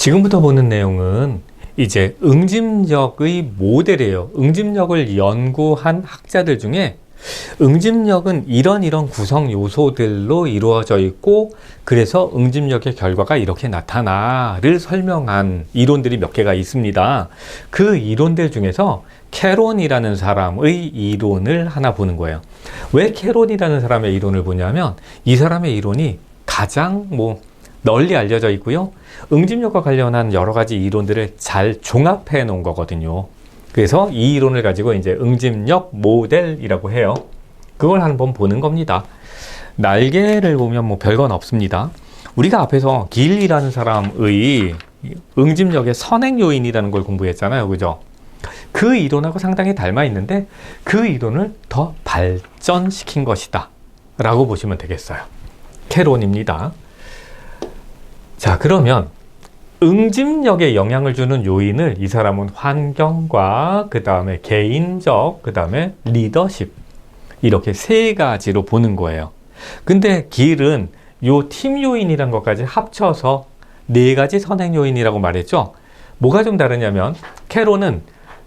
지금부터 보는 내용은 이제 응집력의 모델이에요. 응집력을 연구한 학자들 중에 응집력은 이런 이런 구성 요소들로 이루어져 있고 그래서 응집력의 결과가 이렇게 나타나를 설명한 이론들이 몇 개가 있습니다. 그 이론들 중에서 캐론이라는 사람의 이론을 하나 보는 거예요. 왜 캐론이라는 사람의 이론을 보냐면 이 사람의 이론이 가장 뭐 널리 알려져 있고요. 응집력과 관련한 여러 가지 이론들을 잘 종합해 놓은 거거든요. 그래서 이 이론을 가지고 이제 응집력 모델이라고 해요. 그걸 한번 보는 겁니다. 날개를 보면 뭐 별건 없습니다. 우리가 앞에서 길이라는 사람의 응집력의 선행 요인이라는 걸 공부했잖아요. 그죠? 그 이론하고 상당히 닮아 있는데 그 이론을 더 발전시킨 것이다. 라고 보시면 되겠어요. 캐론입니다. 자, 그러면 응집력에 영향을 주는 요인을 이 사람은 환경과 그 다음에 개인적, 그 다음에 리더십 이렇게 세 가지로 보는 거예요. 근데 길은 요 팀 요인이란 것까지 합쳐서 네 가지 선행 요인이라고 말했죠. 뭐가 좀 다르냐면 캐로는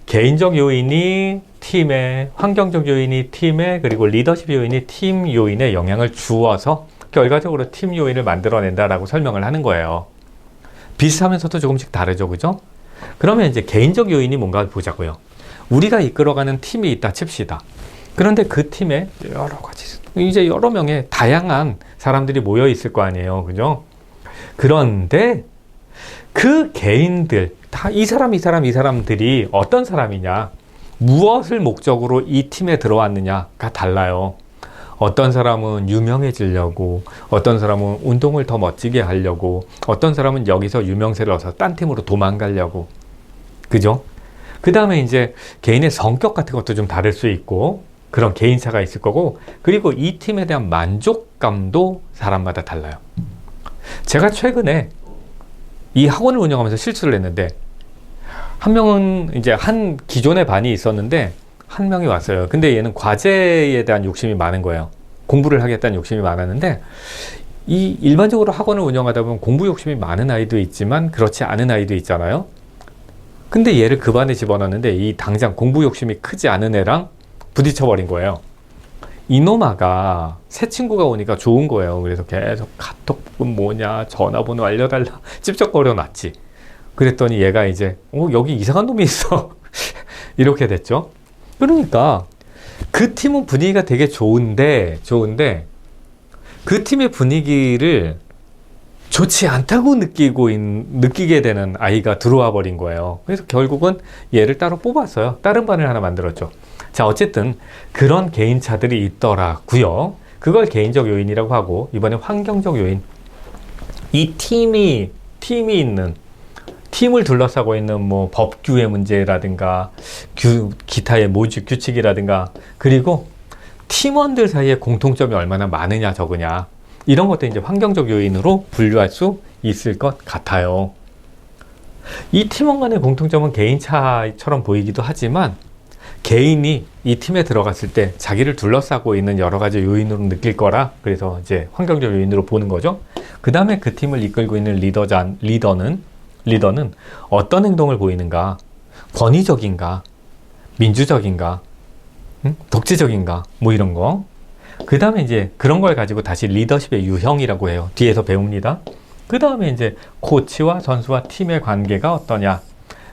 개인적 요인이 팀에, 환경적 요인이 팀에, 그리고 리더십 요인이 팀 요인에 영향을 주어서 결과적으로 팀 요인을 만들어낸다라고 설명을 하는 거예요. 비슷하면서도 조금씩 다르죠, 그죠? 그러면 이제 개인적 요인이 뭔가 보자고요. 우리가 이끌어가는 팀이 있다 칩시다. 그런데 그 팀에 여러 가지, 이제 여러 명의 다양한 사람들이 모여 있을 거 아니에요, 그죠? 그런데 그 개인들, 다 이 사람, 이 사람, 이 사람들이 어떤 사람이냐, 무엇을 목적으로 이 팀에 들어왔느냐가 달라요. 어떤 사람은 유명해지려고, 어떤 사람은 운동을 더 멋지게 하려고, 어떤 사람은 여기서 유명세를 얻어서 딴 팀으로 도망가려고. 그죠? 그 다음에 이제 개인의 성격 같은 것도 좀 다를 수 있고, 그런 개인차가 있을 거고, 그리고 이 팀에 대한 만족감도 사람마다 달라요. 제가 최근에 이 학원을 운영하면서 실수를 했는데, 한 명은 이제 한 기존의 반이 있었는데, 한 명이 왔어요. 근데 얘는 과제에 대한 욕심이 많은 거예요. 공부를 하겠다는 욕심이 많았는데, 이 일반적으로 학원을 운영하다 보면 공부 욕심이 많은 아이도 있지만 그렇지 않은 아이도 있잖아요. 근데 얘를 그 반에 집어넣었는데 이 당장 공부 욕심이 크지 않은 애랑 부딪혀 버린 거예요. 이놈아가 새 친구가 오니까 좋은 거예요. 그래서 계속 카톡은 뭐냐, 전화번호 알려달라, 찝쩍거려 놨지. 그랬더니 얘가 이제, 어, 여기 이상한 놈이 있어. 이렇게 됐죠. 그러니까 그 팀은 분위기가 되게 좋은데, 좋은데, 그 팀의 분위기를 좋지 않다고 느끼고 있, 느끼게 되는 아이가 들어와 버린 거예요. 그래서 결국은 얘를 따로 뽑았어요. 다른 반을 하나 만들었죠. 자, 어쨌든 그런 개인차들이 있더라고요. 그걸 개인적 요인이라고 하고 이번에 환경적 요인. 이 팀이 팀이 있는 팀을 둘러싸고 있는 뭐 법규의 문제라든가 규, 기타의 모집 규칙이라든가 그리고 팀원들 사이에 공통점이 얼마나 많으냐 적으냐 이런 것도 이제 환경적 요인으로 분류할 수 있을 것 같아요. 이 팀원 간의 공통점은 개인차처럼 보이기도 하지만 개인이 이 팀에 들어갔을 때 자기를 둘러싸고 있는 여러 가지 요인으로 느낄 거라 그래서 이제 환경적 요인으로 보는 거죠. 그 다음에 그 팀을 이끌고 있는 리더자, 리더는 리더는 어떤 행동을 보이는가, 권위적인가, 민주적인가, 응? 독재적인가, 뭐 이런 거. 그 다음에 이제 그런 걸 가지고 다시 리더십의 유형이라고 해요. 뒤에서 배웁니다. 그 다음에 이제 코치와 선수와 팀의 관계가 어떠냐.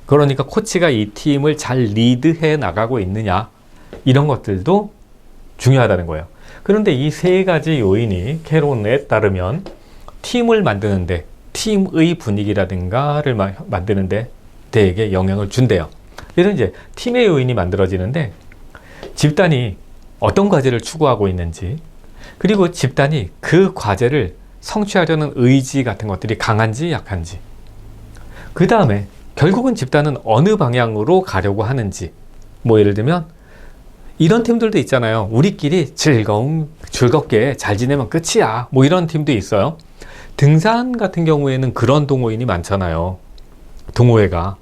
그러니까 코치가 이 팀을 잘 리드해 나가고 있느냐. 이런 것들도 중요하다는 거예요. 그런데 이 세 가지 요인이 캐론에 따르면 팀을 만드는데 팀의 분위기라든가를 마, 만드는데 되게 영향을 준대요. 그래서 이제 팀의 요인이 만들어지는데 집단이 어떤 과제를 추구하고 있는지 그리고 집단이 그 과제를 성취하려는 의지 같은 것들이 강한지 약한지 그 다음에 결국은 집단은 어느 방향으로 가려고 하는지 뭐 예를 들면 이런 팀들도 있잖아요. 우리끼리 즐거움, 즐겁게 잘 지내면 끝이야. 뭐 이런 팀도 있어요. 등산 같은 경우에는 그런 동호인이 많잖아요. 동호회가.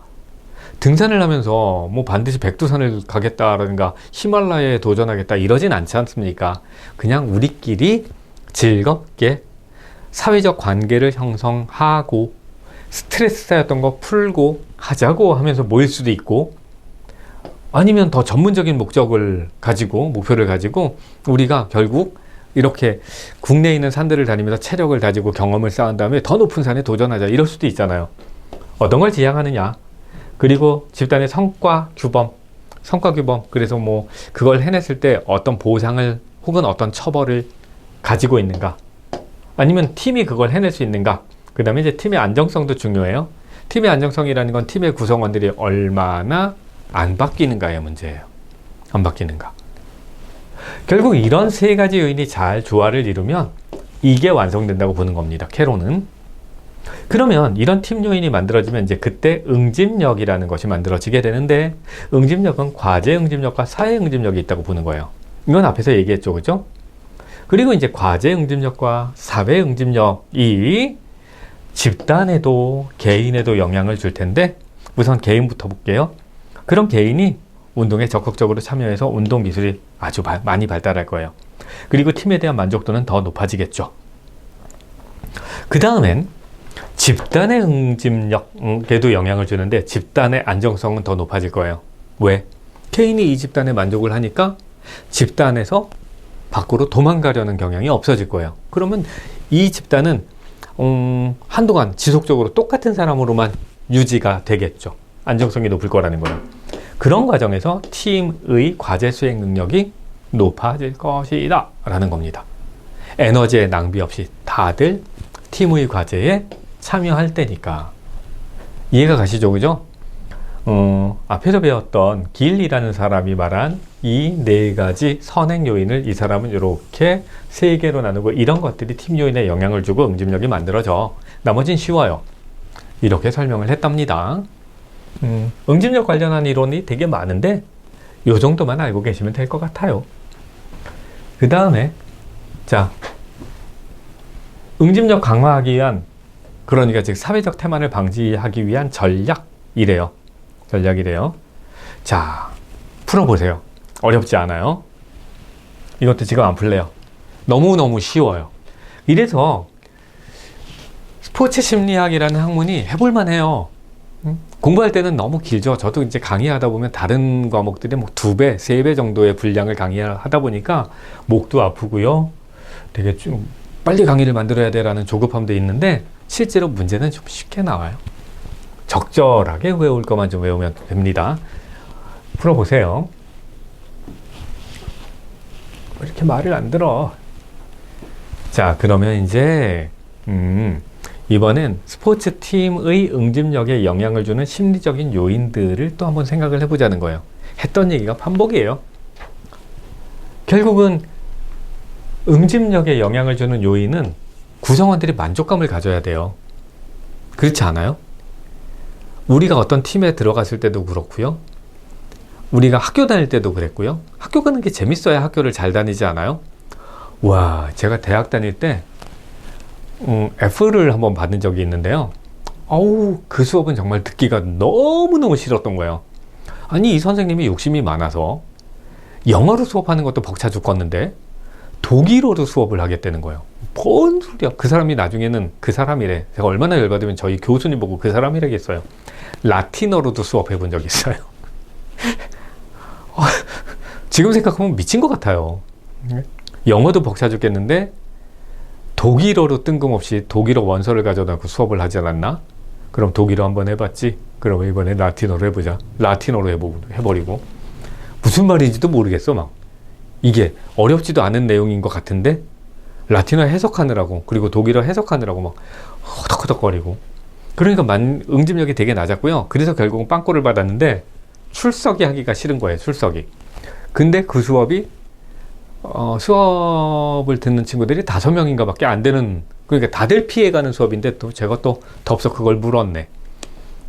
등산을 하면서 뭐 반드시 백두산을 가겠다라든가 히말라야에 도전하겠다 이러진 않지 않습니까? 그냥 우리끼리 즐겁게 사회적 관계를 형성하고 스트레스 쌓였던 거 풀고 하자고 하면서 모일 수도 있고 아니면 더 전문적인 목적을 가지고 목표를 가지고 우리가 결국 이렇게 국내에 있는 산들을 다니면서 체력을 다지고 경험을 쌓은 다음에 더 높은 산에 도전하자 이럴 수도 있잖아요. 어떤 걸 지향하느냐. 그리고 집단의 성과 규범, 성과 규범. 그래서 뭐 그걸 해냈을 때 어떤 보상을 혹은 어떤 처벌을 가지고 있는가. 아니면 팀이 그걸 해낼 수 있는가. 그 다음에 이제 팀의 안정성도 중요해요. 팀의 안정성이라는 건 팀의 구성원들이 얼마나 안 바뀌는가의 문제예요. 안 바뀌는가. 결국 이런 세 가지 요인이 잘 조화를 이루면 이게 완성된다고 보는 겁니다. 캐로는. 그러면 이런 팀 요인이 만들어지면 이제 그때 응집력이라는 것이 만들어지게 되는데 응집력은 과제 응집력과 사회 응집력이 있다고 보는 거예요. 이건 앞에서 얘기했죠. 그죠? 그리고 이제 과제 응집력과 사회 응집력이 집단에도 개인에도 영향을 줄 텐데 우선 개인부터 볼게요. 그럼 개인이 운동에 적극적으로 참여해서 운동 기술이 아주 바, 많이 발달할 거예요. 그리고 팀에 대한 만족도는 더 높아지겠죠. 그 다음엔 집단의 응집력에도 영향을 주는데 집단의 안정성은 더 높아질 거예요. 왜? 개인이 이 집단에 만족을 하니까 집단에서 밖으로 도망가려는 경향이 없어질 거예요. 그러면 이 집단은 음, 한동안 지속적으로 똑같은 사람으로만 유지가 되겠죠. 안정성이 높을 거라는 거예요. 그런 과정에서 팀의 과제 수행 능력이 높아질 것이다. 라는 겁니다. 에너지의 낭비 없이 다들 팀의 과제에 참여할 때니까. 이해가 가시죠? 그죠? 어, 앞에서 배웠던 길이라는 사람이 말한 이 네 가지 선행 요인을 이 사람은 이렇게 세 개로 나누고 이런 것들이 팀 요인에 영향을 주고 응집력이 만들어져. 나머진 쉬워요. 이렇게 설명을 했답니다. 음, 응집력 관련한 이론이 되게 많은데 요 정도만 알고 계시면 될 것 같아요. 그 다음에 자 응집력 강화하기 위한 그러니까 즉 사회적 태만을 방지하기 위한 전략이래요. 전략이래요. 자 풀어보세요. 어렵지 않아요. 이것도 지금 안 풀래요. 너무너무 쉬워요. 이래서 스포츠 심리학이라는 학문이 해볼만 해요. 공부할 때는 너무 길죠. 저도 이제 강의하다 보면 다른 과목들이 뭐두 배, 세 배 정도의 분량을 강의하다 보니까 목도 아프고요. 되게 좀 빨리 강의를 만들어야 돼라는 조급함도 있는데 실제로 문제는 좀 쉽게 나와요. 적절하게 외울 것만 좀 외우면 됩니다. 풀어보세요. 왜 이렇게 말을 안 들어? 자, 그러면 이제, 음, 이번엔 스포츠 팀의 응집력에 영향을 주는 심리적인 요인들을 또 한번 생각을 해보자는 거예요. 했던 얘기가 반복이에요. 결국은 응집력에 영향을 주는 요인은 구성원들이 만족감을 가져야 돼요. 그렇지 않아요? 우리가 어떤 팀에 들어갔을 때도 그렇고요. 우리가 학교 다닐 때도 그랬고요. 학교 가는 게 재밌어야 학교를 잘 다니지 않아요? 와, 제가 대학 다닐 때 음, F를 한번 받은 적이 있는데요. 어우, 그 수업은 정말 듣기가 너무너무 싫었던 거예요. 아니, 이 선생님이 욕심이 많아서 영어로 수업하는 것도 벅차 죽겠는데 독일어로 수업을 하겠다는 거예요. 뭔 소리야. 그 사람이 나중에는 그 사람이래. 제가 얼마나 열받으면 저희 교수님 보고 그 사람이라겠어요. 라틴어로도 수업해 본 적이 있어요. 어, 지금 생각하면 미친 것 같아요. 영어도 벅차 죽겠는데 독일어로 뜬금없이 독일어 원서를 가져다 그 수업을 하지 않았나? 그럼 독일어 한번 해봤지? 그럼 이번에 라틴어로 해보자. 라틴어로 해보, 해버리고. 무슨 말인지도 모르겠어, 막. 이게 어렵지도 않은 내용인 것 같은데, 라틴어 해석하느라고, 그리고 독일어 해석하느라고 막 허덕허덕거리고. 그러니까 만, 응집력이 되게 낮았고요. 그래서 결국은 빵꾸를 받았는데, 출석이 하기가 싫은 거예요, 출석이. 근데 그 수업이 어, 수업을 듣는 친구들이 다섯 명인가 밖에 안 되는, 그러니까 다들 피해가는 수업인데 또 제가 또 덥석 그걸 물었네.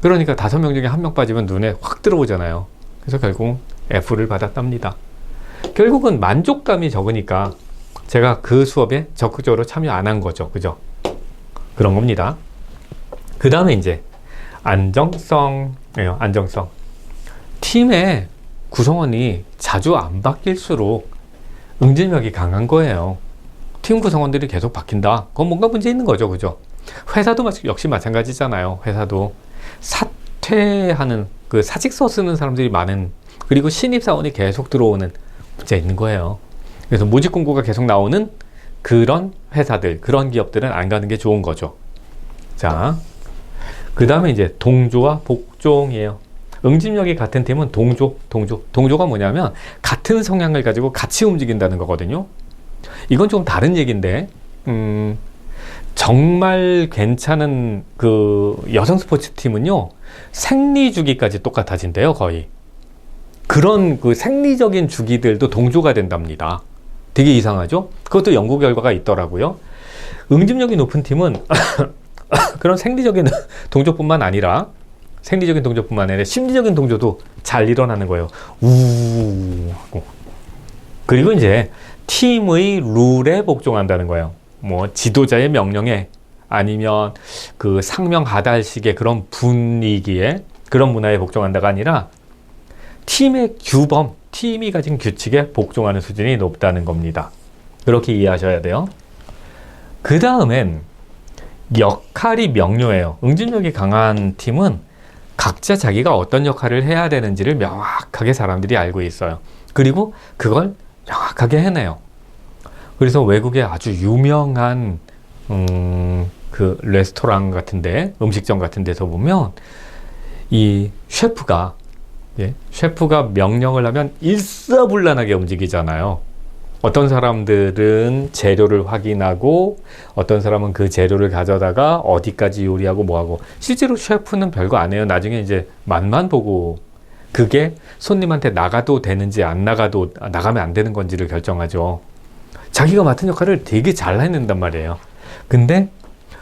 그러니까 다섯 명 중에 한 명 빠지면 눈에 확 들어오잖아요. 그래서 결국 F를 받았답니다. 결국은 만족감이 적으니까 제가 그 수업에 적극적으로 참여 안 한 거죠. 그죠? 그런 겁니다. 그 다음에 이제 안정성이에요. 안정성. 팀의 구성원이 자주 안 바뀔수록 응집력이 강한 거예요. 팀 구성원들이 계속 바뀐다. 그건 뭔가 문제 있는 거죠. 그죠? 회사도 마- 역시 마찬가지잖아요. 회사도 사퇴하는 그 사직서 쓰는 사람들이 많은 그리고 신입 사원이 계속 들어오는 문제 있는 거예요. 그래서 모집 공고가 계속 나오는 그런 회사들, 그런 기업들은 안 가는 게 좋은 거죠. 자, 그 다음에 이제 동조와 복종이에요. 응집력이 같은 팀은 동조, 동조. 동조가 뭐냐면 같은 성향을 가지고 같이 움직인다는 거거든요. 이건 좀 다른 얘기인데, 음, 정말 괜찮은 그 여성 스포츠 팀은요, 생리 주기까지 똑같아진대요, 거의. 그런 그 생리적인 주기들도 동조가 된답니다. 되게 이상하죠? 그것도 연구 결과가 있더라고요. 응집력이 높은 팀은 그런 생리적인 동조뿐만 아니라 생리적인 동조뿐만 아니라 심리적인 동조도 잘 일어나는 거예요. 우 하고. 그리고 이제 팀의 룰에 복종한다는 거예요. 뭐 지도자의 명령에 아니면 그 상명 하달식의 그런 분위기에 그런 문화에 복종한다가 아니라 팀의 규범, 팀이 가진 규칙에 복종하는 수준이 높다는 겁니다. 그렇게 이해하셔야 돼요. 그 다음엔 역할이 명료해요. 응집력이 강한 팀은 각자 자기가 어떤 역할을 해야 되는지를 명확하게 사람들이 알고 있어요. 그리고 그걸 명확하게 해내요. 그래서 외국의 아주 유명한 음, 그 레스토랑 같은데 음식점 같은 데서 보면 이 셰프가 예, 셰프가 명령을 하면 일사불란하게 움직이잖아요. 어떤 사람들은 재료를 확인하고 어떤 사람은 그 재료를 가져다가 어디까지 요리하고 뭐하고 실제로 셰프는 별거 안 해요. 나중에 이제 맛만 보고 그게 손님한테 나가도 되는지 안 나가도 나가면 안 되는 건지를 결정하죠. 자기가 맡은 역할을 되게 잘 해낸단 말이에요. 근데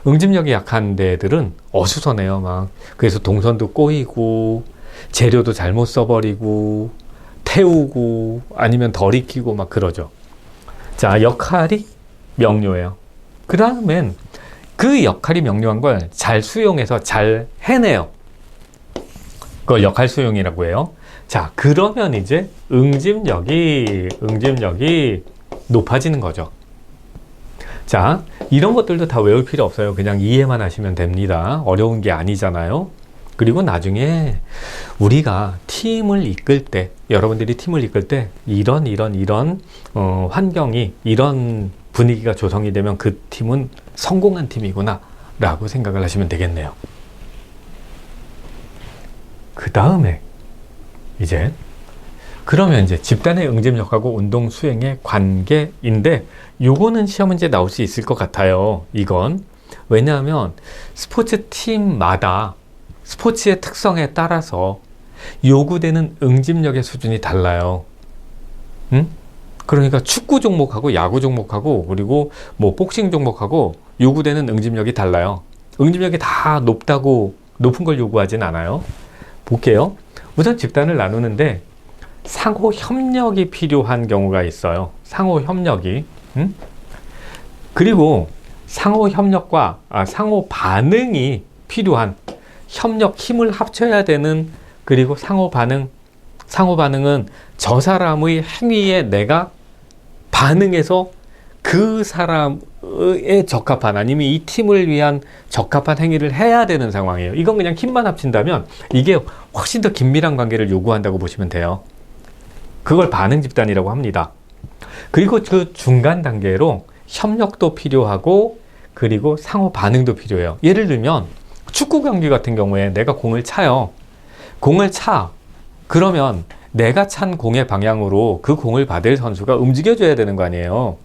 응집력이 약한 데들은 어수선해요. 막 그래서 동선도 꼬이고 재료도 잘못 써버리고 태우고 아니면 덜 익히고 막 그러죠. 자, 역할이 명료해요. 그 다음엔 그 역할이 명료한 걸 잘 수용해서 잘 해내요. 그걸 역할 수용이라고 해요. 자, 그러면 이제 응집력이, 응집력이 높아지는 거죠. 자, 이런 것들도 다 외울 필요 없어요. 그냥 이해만 하시면 됩니다. 어려운 게 아니잖아요. 그리고 나중에 우리가 팀을 이끌 때, 여러분들이 팀을 이끌 때 이런 이런 이런 어, 환경이 이런 분위기가 조성이 되면 그 팀은 성공한 팀이구나 라고 생각을 하시면 되겠네요. 그 다음에 이제 그러면 이제 집단의 응집력하고 운동 수행의 관계인데 요거는 시험 문제 나올 수 있을 것 같아요. 이건 왜냐하면 스포츠 팀마다 스포츠의 특성에 따라서 요구되는 응집력의 수준이 달라요. 응? 그러니까 축구 종목하고 야구 종목하고 그리고 뭐 복싱 종목하고 요구되는 응집력이 달라요. 응집력이 다 높다고 높은 걸 요구하진 않아요. 볼게요. 우선 집단을 나누는데 상호 협력이 필요한 경우가 있어요. 상호 협력이. 응? 그리고 상호 협력과 아, 상호 반응이 필요한 협력 힘을 합쳐야 되는 그리고 상호 반응 상호 반응은 저 사람의 행위에 내가 반응해서 그 사람에 적합한 아니면 이 팀을 위한 적합한 행위를 해야 되는 상황이에요. 이건 그냥 힘만 합친다면 이게 훨씬 더 긴밀한 관계를 요구한다고 보시면 돼요. 그걸 반응 집단이라고 합니다. 그리고 그 중간 단계로 협력도 필요하고 그리고 상호 반응도 필요해요. 예를 들면 축구 경기 같은 경우에 내가 공을 차요. 공을 차. 그러면 내가 찬 공의 방향으로 그 공을 받을 선수가 움직여줘야 되는 거 아니에요.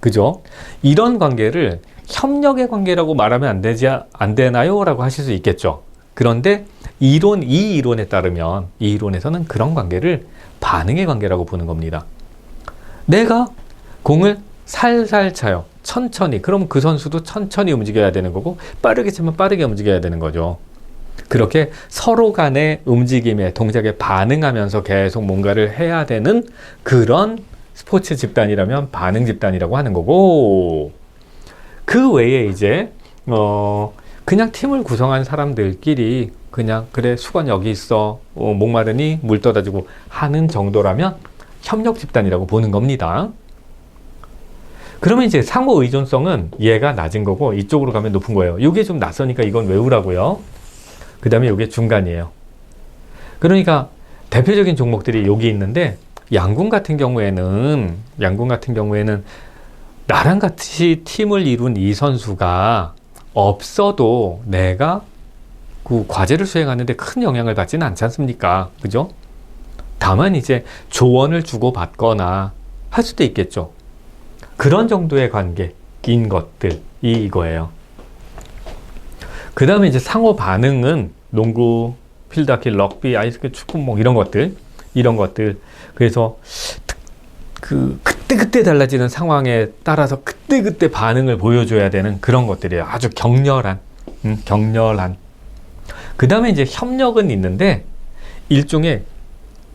그죠? 이런 관계를 협력의 관계라고 말하면 안 되지, 안 되나요? 라고 하실 수 있겠죠. 그런데 이론, 이 이론에 따르면, 이 이론에서는 그런 관계를 반응의 관계라고 보는 겁니다. 내가 공을 살살 차요. 천천히. 그럼 그 선수도 천천히 움직여야 되는 거고, 빠르게 치면 빠르게 움직여야 되는 거죠. 그렇게 서로 간의 움직임에, 동작에 반응하면서 계속 뭔가를 해야 되는 그런 스포츠 집단이라면 반응 집단이라고 하는 거고, 그 외에 이제, 어, 그냥 팀을 구성한 사람들끼리 그냥, 그래, 수건 여기 있어. 어, 목마르니 물 떠다 주고 하는 정도라면 협력 집단이라고 보는 겁니다. 그러면 이제 상호 의존성은 얘가 낮은 거고 이쪽으로 가면 높은 거예요. 이게 좀 낯서니까 이건 외우라고요. 그 다음에 이게 중간이에요. 그러니까 대표적인 종목들이 여기 있는데 양궁 같은 경우에는 양궁 같은 경우에는 나랑 같이 팀을 이룬 이 선수가 없어도 내가 그 과제를 수행하는데 큰 영향을 받지는 않지 않습니까? 그죠? 다만 이제 조언을 주고 받거나 할 수도 있겠죠. 그런 정도의 관계인 것들이 이거예요. 그 다음에 이제 상호 반응은 농구, 필드하키, 럭비, 아이스크, 축구 뭐 이런 것들, 이런 것들. 그래서 그 그때 그때 달라지는 상황에 따라서 그때 그때 반응을 보여줘야 되는 그런 것들이에요. 아주 격렬한, 음, 격렬한. 그 다음에 이제 협력은 있는데 일종의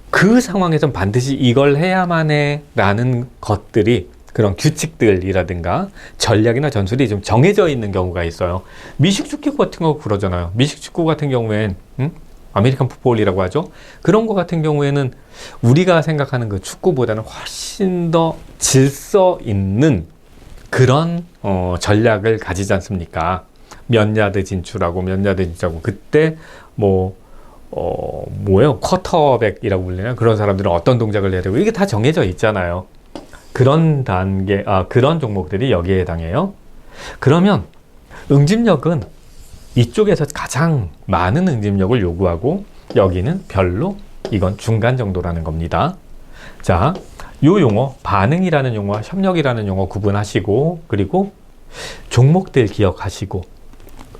그 상황에선 반드시 이걸 해야만 해 라는 것들이 그런 규칙들이라든가 전략이나 전술이 좀 정해져 있는 경우가 있어요. 미식 축구 같은 거 그러잖아요. 미식 축구 같은 경우엔 음? 아메리칸 풋볼이라고 하죠. 그런 거 같은 경우에는 우리가 생각하는 그 축구보다는 훨씬 더 질서 있는 그런 어, 전략을 가지지 않습니까? 몇 야드 진출하고 몇 야드 진출하고 그때 뭐 어, 뭐예요? 쿼터백이라고 불리나? 그런 사람들은 어떤 동작을 해야 되고 이게 다 정해져 있잖아요. 그런 단계, 아, 그런 종목들이 여기에 해당해요. 그러면 응집력은 이쪽에서 가장 많은 응집력을 요구하고 여기는 별로 이건 중간 정도라는 겁니다. 자, 요 용어 반응이라는 용어와 협력이라는 용어 구분하시고 그리고 종목들 기억하시고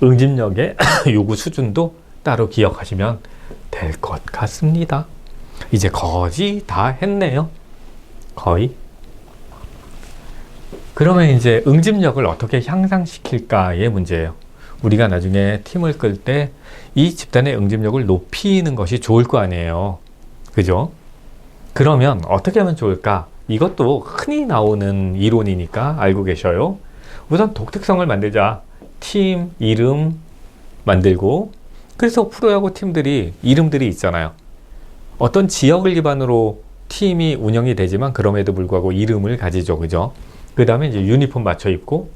응집력의 요구 수준도 따로 기억하시면 될 것 같습니다. 이제 거의 다 했네요. 거의. 그러면 이제 응집력을 어떻게 향상시킬까의 문제예요. 우리가 나중에 팀을 끌 때 이 집단의 응집력을 높이는 것이 좋을 거 아니에요. 그죠? 그러면 어떻게 하면 좋을까? 이것도 흔히 나오는 이론이니까 알고 계셔요. 우선 독특성을 만들자. 팀 이름 만들고 그래서 프로야구 팀들이 이름들이 있잖아요. 어떤 지역을 기반으로 팀이 운영이 되지만 그럼에도 불구하고 이름을 가지죠. 그죠? 그 다음에 이제 유니폼 맞춰 입고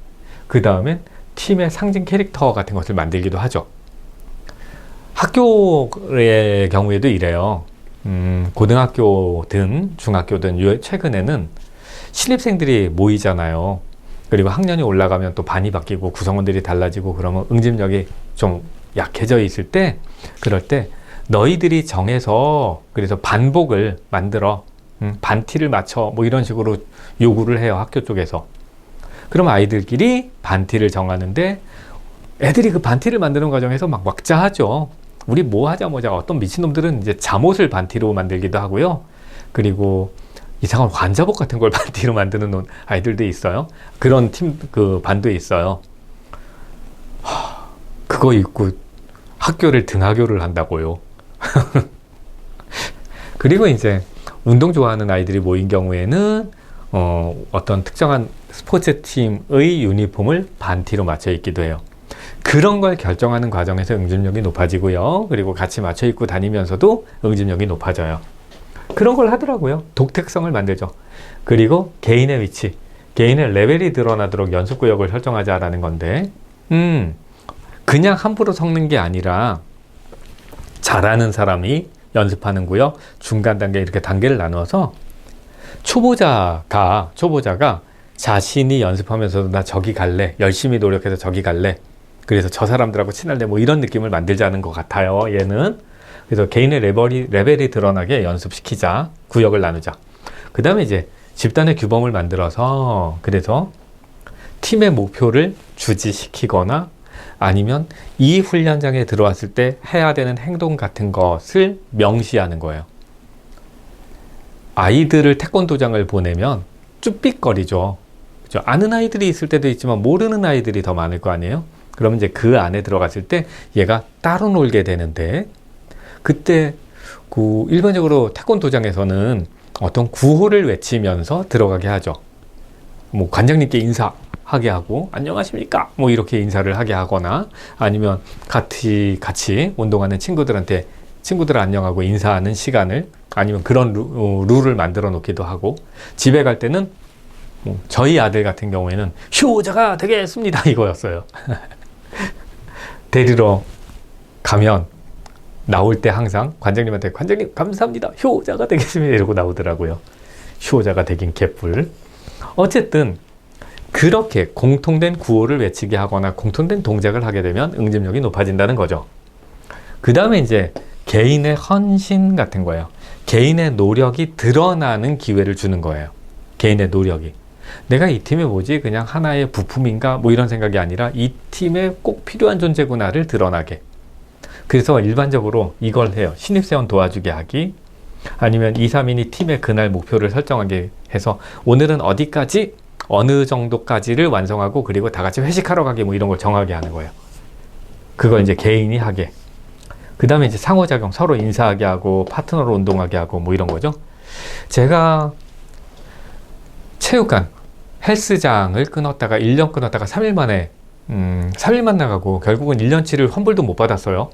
그 다음엔 팀의 상징 캐릭터 같은 것을 만들기도 하죠. 학교의 경우에도 이래요. 음, 고등학교든 중학교든 최근에는 신입생들이 모이잖아요. 그리고 학년이 올라가면 또 반이 바뀌고 구성원들이 달라지고 그러면 응집력이 좀 약해져 있을 때 그럴 때 너희들이 정해서 그래서 반복을 만들어 음, 반티를 맞춰 뭐 이런 식으로 요구를 해요 학교 쪽에서 그럼 아이들끼리 반티를 정하는데 애들이 그 반티를 만드는 과정에서 막 막자하죠 우리 뭐 하자 뭐자 어떤 미친놈들은 이제 잠옷을 반티로 만들기도 하고요. 그리고 이상한 환자복 같은 걸 반티로 만드는 아이들도 있어요. 그런 팀, 그 반도 있어요. 하, 그거 입고 학교를 등하교를 한다고요. 그리고 이제 운동 좋아하는 아이들이 모인 경우에는 어, 어떤 특정한 스포츠 팀의 유니폼을 반티로 맞춰 입기도 해요. 그런 걸 결정하는 과정에서 응집력이 높아지고요. 그리고 같이 맞춰 입고 다니면서도 응집력이 높아져요. 그런 걸 하더라고요. 독특성을 만들죠. 그리고 개인의 위치, 개인의 레벨이 드러나도록 연습 구역을 설정하자라는 건데, 음, 그냥 함부로 섞는 게 아니라 잘하는 사람이 연습하는 구역, 중간 단계 이렇게 단계를 나눠서 초보자가 초보자가 자신이 연습하면서도 나 저기 갈래, 열심히 노력해서 저기 갈래, 그래서 저 사람들하고 친할래 뭐 이런 느낌을 만들자는 것 같아요. 얘는 그래서 개인의 레벨이 레벨이 드러나게 연습시키자 구역을 나누자. 그 다음에 이제 집단의 규범을 만들어서 그래서 팀의 목표를 주지시키거나 아니면 이 훈련장에 들어왔을 때 해야 되는 행동 같은 것을 명시하는 거예요. 아이들을 태권도장을 보내면 쭈삣거리죠. 그죠? 아는 아이들이 있을 때도 있지만 모르는 아이들이 더 많을 거 아니에요? 그러면 이제 그 안에 들어갔을 때 얘가 따로 놀게 되는데 그때 그 일반적으로 태권도장에서는 어떤 구호를 외치면서 들어가게 하죠. 뭐 관장님께 인사하게 하고 안녕하십니까 뭐 이렇게 인사를 하게 하거나 아니면 같이 같이 운동하는 친구들한테 친구들 안녕하고 인사하는 시간을 아니면 그런 루, 어, 룰을 만들어 놓기도 하고 집에 갈 때는 뭐 저희 아들 같은 경우에는 효자가 되겠습니다 이거였어요. 데리러 가면 나올 때 항상 관장님한테 관장님 감사합니다 효자가 되겠습니다 이러고 나오더라고요. 효자가 되긴 개뿔. 어쨌든 그렇게 공통된 구호를 외치게 하거나 공통된 동작을 하게 되면 응집력이 높아진다는 거죠. 그 다음에 이제 개인의 헌신 같은 거예요. 개인의 노력이 드러나는 기회를 주는 거예요. 개인의 노력이. 내가 이 팀에 뭐지? 그냥 하나의 부품인가? 뭐 이런 생각이 아니라 이 팀에 꼭 필요한 존재구나를 드러나게. 그래서 일반적으로 이걸 해요. 신입사원 도와주게 하기. 아니면 2, 3인이 팀의 그날 목표를 설정하게 해서 오늘은 어디까지 어느 정도까지를 완성하고 그리고 다 같이 회식하러 가기 뭐 이런 걸 정하게 하는 거예요. 그걸 이제 개인이 하게. 그 다음에 이제 상호작용 서로 인사하게 하고 파트너로 운동하게 하고 뭐 이런 거죠. 제가 체육관 헬스장을 끊었다가 1년 끊었다가 3일 만에 음, 3일만 나가고 결국은 1년치를 환불도 못 받았어요.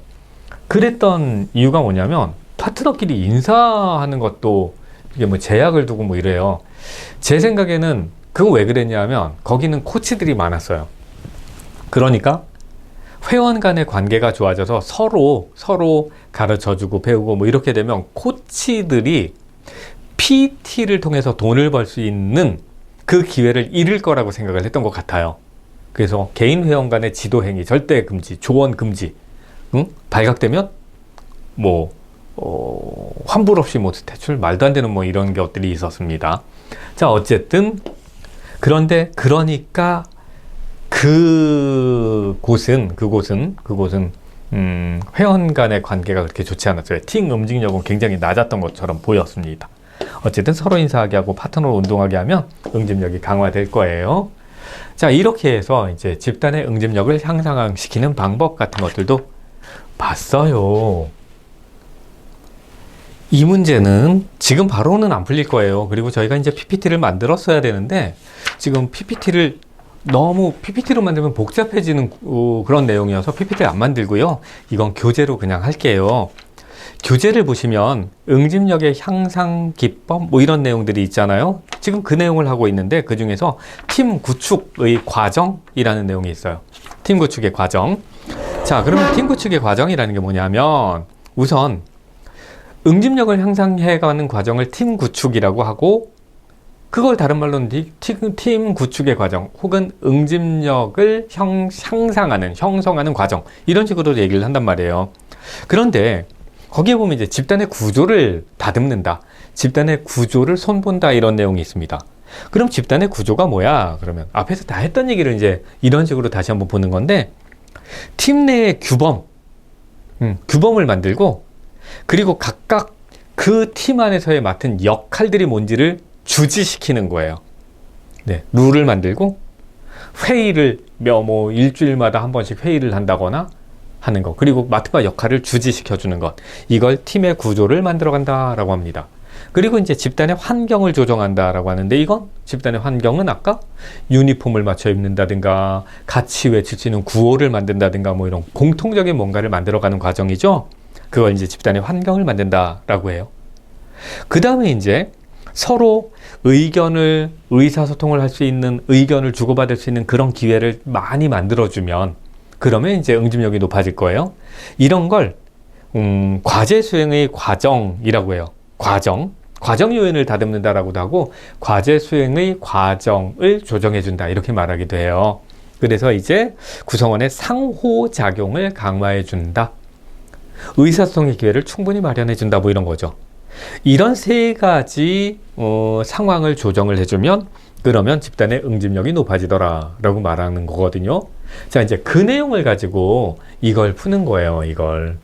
그랬던 이유가 뭐냐면 파트너끼리 인사하는 것도 이게 뭐 제약을 두고 뭐 이래요. 제 생각에는 그거 왜 그랬냐면 거기는 코치들이 많았어요. 그러니까 회원 간의 관계가 좋아져서 서로 서로 가르쳐 주고 배우고 뭐 이렇게 되면 코치들이 PT를 통해서 돈을 벌 수 있는 그 기회를 잃을 거라고 생각을 했던 것 같아요. 그래서 개인 회원 간의 지도 행위 절대 금지, 조언 금지. 응? 발각되면 뭐 어, 환불 없이 뭐 대출 말도 안 되는 뭐 이런 것들이 있었습니다. 자, 어쨌든 그런데 그러니까 그 곳은 그곳은 그곳은 음, 회원 간의 관계가 그렇게 좋지 않았어요. 팀 움직력은 굉장히 낮았던 것처럼 보였습니다. 어쨌든 서로 인사하게 하고 파트너로 운동하게 하면 응집력이 강화될 거예요. 자, 이렇게 해서 이제 집단의 응집력을 향상시키는 방법 같은 것들도 봤어요. 이 문제는 지금 바로는 안 풀릴 거예요. 그리고 저희가 이제 PPT를 만들었어야 되는데 지금 PPT를 너무 PPT로 만들면 복잡해지는 어, 그런 내용이어서 PPT를 안 만들고요. 이건 교재로 그냥 할게요. 교재를 보시면 응집력의 향상 기법 뭐 이런 내용들이 있잖아요. 지금 그 내용을 하고 있는데 그 중에서 팀 구축의 과정이라는 내용이 있어요. 팀 구축의 과정. 자, 그러면 팀 구축의 과정이라는 게 뭐냐면 우선 응집력을 향상해가는 과정을 팀 구축이라고 하고 그걸 다른 말로는 팀, 팀 구축의 과정 혹은 응집력을 형, 향상하는 형성하는 과정 이런 식으로 얘기를 한단 말이에요. 그런데 거기에 보면 이제 집단의 구조를 다듬는다. 집단의 구조를 손본다 이런 내용이 있습니다. 그럼 집단의 구조가 뭐야? 그러면 앞에서 다 했던 얘기를 이제 이런 식으로 다시 한번 보는 건데 팀 내의 규범, 음, 규범을 만들고 그리고 각각 그 팀 안에서의 맡은 역할들이 뭔지를 주지시키는 거예요. 네, 룰을 만들고 회의를 뭐 일주일마다 한 번씩 회의를 한다거나 하는 것 그리고 바 역할을 주지시켜 주는 것 이걸 팀의 구조를 만들어 간다라고 합니다. 그리고 이제 집단의 환경을 조정한다라고 하는데 이건 집단의 환경은 아까 유니폼을 맞춰 입는다든가 같이 있는 구호를 만든다든가 뭐 이런 공통적인 뭔가를 만들어가는 과정이죠. 그걸 이제 집단의 환경을 만든다라고 해요. 그 다음에 이제 서로 의견을 의사소통을 할 수 있는 의견을 주고받을 수 있는 그런 기회를 많이 만들어주면 그러면 이제 응집력이 높아질 거예요. 이런 걸 음, 과제 수행의 과정이라고 해요. 과정. 과정 요인을 다듬는다라고도 하고 과제 수행의 과정을 조정해 준다 이렇게 말하기도 해요. 그래서 이제 구성원의 상호 작용을 강화해 준다. 의사소통의 기회를 충분히 마련해 준다 뭐 이런 거죠. 이런 세 가지 어, 상황을 조정을 해주면 그러면 집단의 응집력이 높아지더라 라고 말하는 거거든요. 자 이제 그 내용을 가지고 이걸 푸는 거예요. 이걸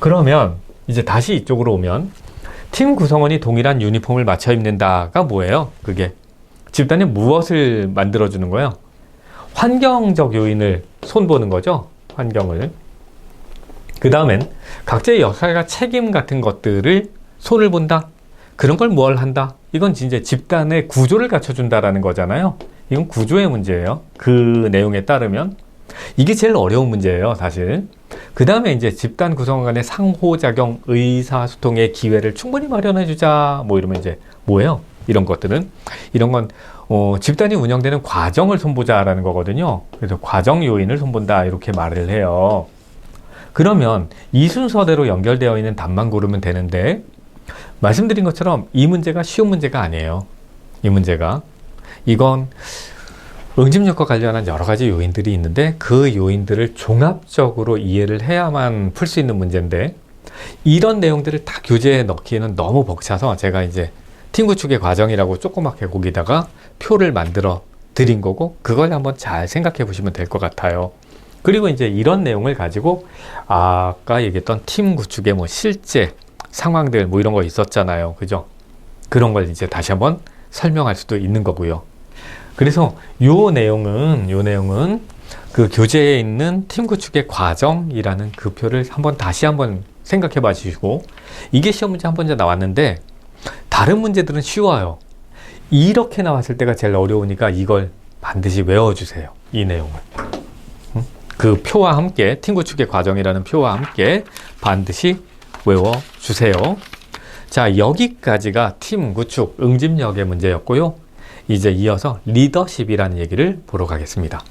그러면 이제 다시 이쪽으로 오면 팀 구성원이 동일한 유니폼을 맞춰 입는다가 뭐예요? 그게 집단에 무엇을 만들어주는 거예요? 환경적 요인을 손보는 거죠. 환경을. 그 다음엔 각자의 역할과 책임 같은 것들을 손을 본다. 그런 걸 뭘 한다. 이건 진짜 집단의 구조를 갖춰준다라는 거잖아요. 이건 구조의 문제예요. 그 내용에 따르면. 이게 제일 어려운 문제예요, 사실. 그 다음에 이제 집단 구성원 간의 상호작용, 의사소통의 기회를 충분히 마련해주자. 뭐 이러면 이제 뭐예요? 이런 것들은. 이런 건, 어, 집단이 운영되는 과정을 손보자라는 거거든요. 그래서 과정 요인을 손본다 이렇게 말을 해요. 그러면 이 순서대로 연결되어 있는 답만 고르면 되는데 말씀드린 것처럼 이 문제가 쉬운 문제가 아니에요. 이 문제가 이건 응집력과 관련한 여러 가지 요인들이 있는데 그 요인들을 종합적으로 이해를 해야만 풀 수 있는 문제인데 이런 내용들을 다 교재에 넣기에는 너무 벅차서 제가 이제 팀 구축의 과정이라고 조그맣게 거기다가 표를 만들어 드린 거고 그걸 한번 잘 생각해 보시면 될 것 같아요. 그리고 이제 이런 내용을 가지고 아까 얘기했던 팀 구축의 뭐 실제 상황들 뭐 이런 거 있었잖아요. 그죠? 그런 걸 이제 다시 한번 설명할 수도 있는 거고요. 그래서 요 내용은 요 내용은 그 교재에 있는 팀 구축의 과정이라는 그 표를 한번 다시 한번 생각해 봐 주시고 이게 시험 문제 한 번째 나왔는데 다른 문제들은 쉬워요. 이렇게 나왔을 때가 제일 어려우니까 이걸 반드시 외워 주세요. 이 내용을. 음? 그 표와 함께 팀 구축의 과정이라는 표와 함께 반드시 외워 주세요. 자 여기까지가 팀 구축 응집력의 문제였고요. 이제 이어서 리더십이라는 얘기를 보러 가겠습니다.